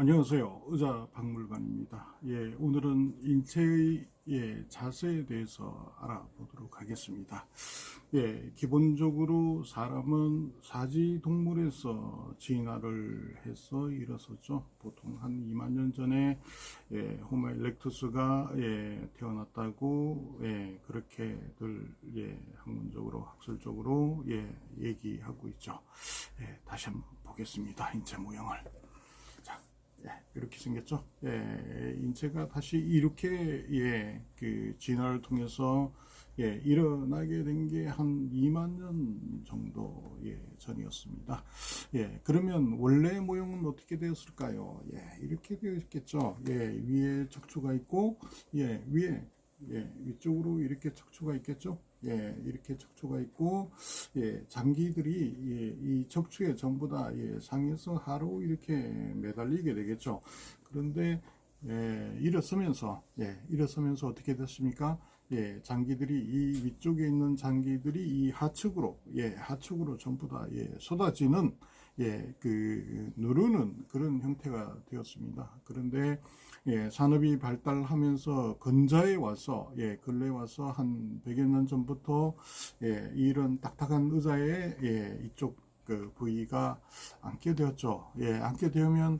안녕하세요. 의자 박물관입니다. 예, 오늘은 인체의 예, 자세에 대해서 알아보도록 하겠습니다. 예, 기본적으로 사람은 사지 동물에서 진화를 해서 일어섰죠. 보통 한 2만 년 전에 예, 호모 일렉투스가 예, 태어났다고 예, 그렇게들 예, 학문적으로 학술적으로 예, 얘기하고 있죠. 예, 다시 한번 보겠습니다. 인체 모형을. 이렇게 생겼죠. 예, 인체가 다시 이렇게 예, 그 진화를 통해서 예, 일어나게 된 게 한 2만 년 정도 예, 전이었습니다. 예, 그러면 원래 모형은 어떻게 되었을까요? 예, 이렇게 되어 있겠죠. 예, 위에 척추가 있고 예, 위에 예, 위쪽으로 이렇게 척추가 있겠죠. 예, 이렇게 척추가 있고, 예, 장기들이 예, 이 척추에 전부 다 예, 상에서 하로 이렇게 매달리게 되겠죠. 그런데 예, 일어서면서 예, 일어서면서 어떻게 됐습니까? 예, 장기들이 이 위쪽에 있는 장기들이 이 하측으로 예, 하측으로 전부 다 예, 쏟아지는 예, 그 누르는 그런 형태가 되었습니다. 그런데 예, 산업이 발달하면서 근자에 와서 예, 근래 와서 한 100여 년 전부터 예, 이런 딱딱한 의자에 예, 이쪽 그 부위가 앉게 되었죠. 예, 앉게 되면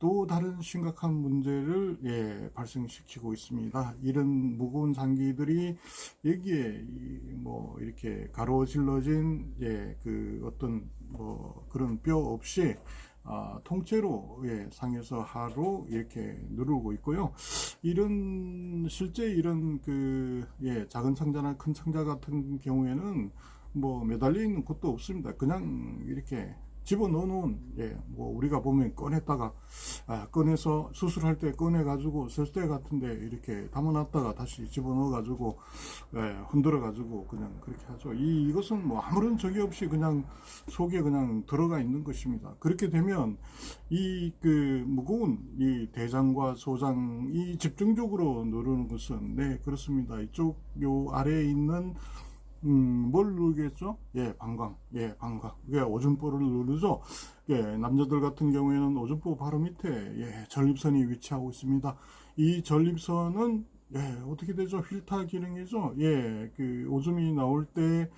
또 다른 심각한 문제를 예, 발생시키고 있습니다. 이런 무거운 장기들이 여기에 이뭐 이렇게 가로질러진 예, 그 어떤 뭐 그런 뼈 없이 아, 통째로 예, 상에서 하로 이렇게 누르고 있고요. 이런 실제 이런 그 예, 작은 창자나 큰 창자 같은 경우에는 뭐 매달려 있는 곳도 없습니다. 그냥 이렇게 집어 넣어 놓은 예, 뭐 우리가 보면 꺼냈다가 아, 꺼내서 수술할 때 꺼내 가지고 쓸데 같은데 이렇게 담아놨다가 다시 집어 넣어 가지고 예, 흔들어 가지고 그냥 그렇게 하죠. 이 이것은 뭐 아무런 적이 없이 그냥 속에 그냥 들어가 있는 것입니다. 그렇게 되면 이 그 무거운 이 대장과 소장이 집중적으로 누르는 것은 네 그렇습니다. 이쪽 요 아래에 있는 음, 뭘 누르겠죠? 예, 방광. 예, 방광. 예, 오줌보를 누르죠? 예, 남자들 같은 경우에는 오줌보 바로 밑에, 예, 전립선이 위치하고 있습니다. 이 전립선은, 예, 어떻게 되죠? 휠타 기능이죠? 예, 그, 오줌이 나올 때,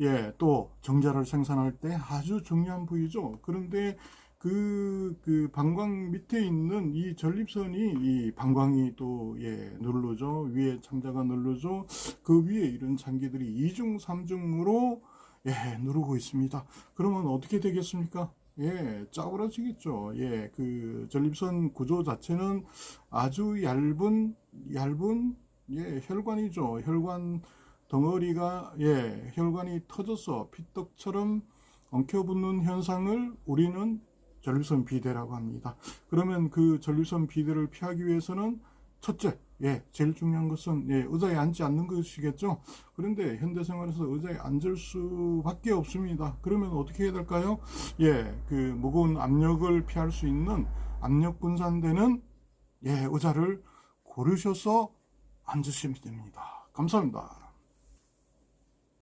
예, 또, 정자를 생산할 때 아주 중요한 부위죠. 그런데, 그, 그, 방광 밑에 있는 이 전립선이, 이 방광이 또, 예, 누르죠. 위에 창자가 누르죠. 그 위에 이런 장기들이 이중삼중으로 예, 누르고 있습니다. 그러면 어떻게 되겠습니까? 예, 짜부러지겠죠. 예, 그 전립선 구조 자체는 아주 얇은, 얇은, 예, 혈관이죠. 혈관 덩어리가, 예, 혈관이 터져서 피떡처럼 엉켜붙는 현상을 우리는 전립선 비대라고 합니다. 그러면 그 전립선 비대를 피하기 위해서는 첫째, 예, 제일 중요한 것은 예, 의자에 앉지 않는 것이겠죠. 그런데 현대 생활에서 의자에 앉을 수밖에 없습니다. 그러면 어떻게 해야 될까요? 예, 그 무거운 압력을 피할 수 있는 압력 분산되는 예, 의자를 고르셔서 앉으시면 됩니다. 감사합니다.